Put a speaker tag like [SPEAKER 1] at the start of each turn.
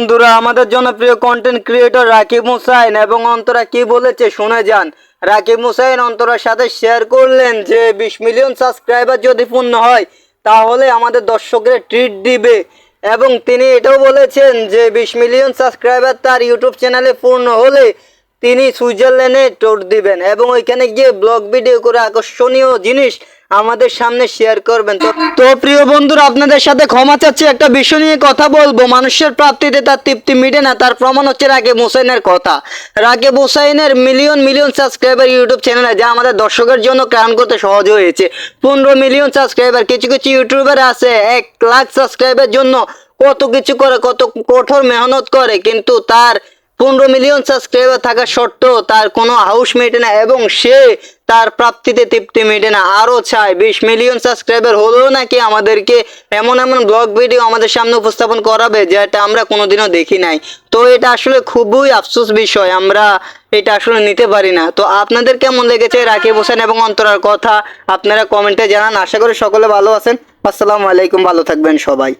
[SPEAKER 1] বন্ধুরা, আমাদের জনপ্রিয় কন্টেন্ট ক্রিয়েটর রাকিব মুসাইন এবং অন্তরা কি বলেছে শুনে যান। রাকিব মুসাইন অন্তরার সাথে শেয়ার করলেন যে, বিশ মিলিয়ন সাবস্ক্রাইবার যদি পূর্ণ হয়, তাহলে আমাদের দর্শকরা ট্রিট দিবে। এবং তিনি এটাও বলেছেন যে, বিশ মিলিয়ন সাবস্ক্রাইবার তার ইউটিউব চ্যানেলে পূর্ণ হলে তিনি সুইজারল্যান্ডে ট্যুর দিবেন এবং ওইখানে গিয়ে ব্লগ ভিডিও করে আকর্ষণীয় জিনিস আমাদের সামনে শেয়ার করবেন। তো তো প্রিয় বন্ধুরা, আপনাদের সাথে ক্ষমা চাচ্ছি, একটা বিষয় নিয়ে কথা বলব। মানুষের প্রাপ্তিতে তার তৃপ্তি মিটে না, তার প্রমাণ হচ্ছে রাকিব হুসাইনের কথা। রাকিব হুসাইনের মিলিয়ন মিলিয়ন সাবস্ক্রাইবার ইউটিউব চ্যানেলে যা আমাদের দর্শকের জন্য ক্রাউন করতে সহজ হয়েছে। পনেরো মিলিয়ন সাবস্ক্রাইবার কিছু কিছু ইউটিউবার আছে, এক লাখ সাবস্ক্রাইবার জন্য কত কিছু করে, কত কঠোর মেহনত করে, কিন্তু তার পনেরো মিলিয়ন সাবস্ক্রাইবার থাকা সত্ত্বেও তার কোনো হাউস মেটে না এবং সে তার প্রাপ্তিতে তৃপ্তি মেটে না। আরও চায় বিশ মিলিয়ন সাবস্ক্রাইবার হলেও নাকি আমাদেরকে এমন এমন ব্লগ ভিডিও আমাদের সামনে উপস্থাপন করাবে যেটা আমরা কোনোদিনও দেখি নাই? তো এটা আসলে খুবই আফসোস বিষয়, আমরা এটা আসলে নিতে পারি না। তো আপনাদের কেমন লেগেছে রাকিব হোসেন এবং অন্তরার কথা? আপনারা কমেন্টে জানান। আশা করি সকলে ভালো আছেন। আসসালামু আলাইকুম, ভালো থাকবেন সবাই।